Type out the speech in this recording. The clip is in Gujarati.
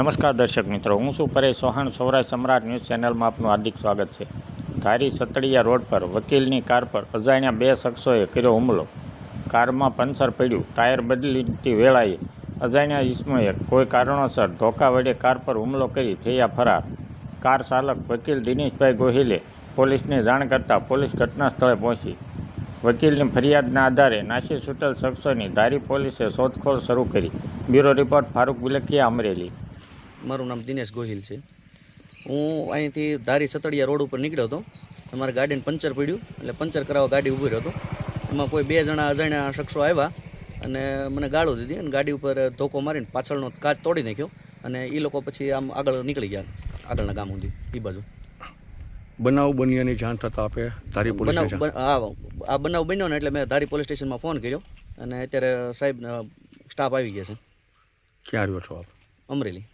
નમસ્કાર દર્શક મિત્રો, હું છું પરેશ ચૌહાણ સૌરાષ્ટ્ર સમ્રાટ ન્યૂઝ ચેનલમાં આપનું હાર્દિક સ્વાગત છે. ધારી સતડિયા રોડ પર વકીલની કાર પર અજાણ્યા બે શખ્સોએ કર્યો હુમલો. કારમાં પંચર પડ્યું, ટાયર બદલીતી વેળાએ અજાણ્યા ઈસમોએ કોઈ કારણોસર ધોકા વડે કાર પર હુમલો કરી થયા ફરાર. કાર ચાલક વકીલ દિનેશભાઈ ગોહિલે પોલીસને જાણ કરતાં પોલીસ ઘટના સ્થળે પહોંચી. વકીલની ફરિયાદના આધારે નાસી છૂટેલ શખ્સોની ધારી પોલીસે શોધખોળ શરૂ કરી. Bureau report Farooq Bulkiya Amreli. મારું નામ દિનેશ ગોહિલ છે. હું અહીંથી ધારી છતડિયા રોડ ઉપર નીકળ્યો હતો. અમારા ગાડીને પંચર પડ્યું એટલે પંચર કરાવવા ગાડી ઊભી રહ્યો હતો. એમાં કોઈ બે જણા અજાણ્યા શખ્સો આવ્યા અને મને ગાળો દીધી અને ગાડી ઉપર ધોકો મારીને પાછળનો કાચ તોડી નાખ્યો અને એ લોકો પછી આમ આગળ નીકળી ગયા આગળના ગામ સુધી એ બાજુ. બનાવ બન્યાની જાણ થતાં આપે ધારી પોલીસ આ બનાવ બન્યો ને એટલે મેં ધારી પોલીસ સ્ટેશનમાં ફોન કર્યો અને અત્યારે સાહેબ સ્ટાફ આવી ગયા છે. ક્યાં આવ્યો છો આપ? અમરેલી.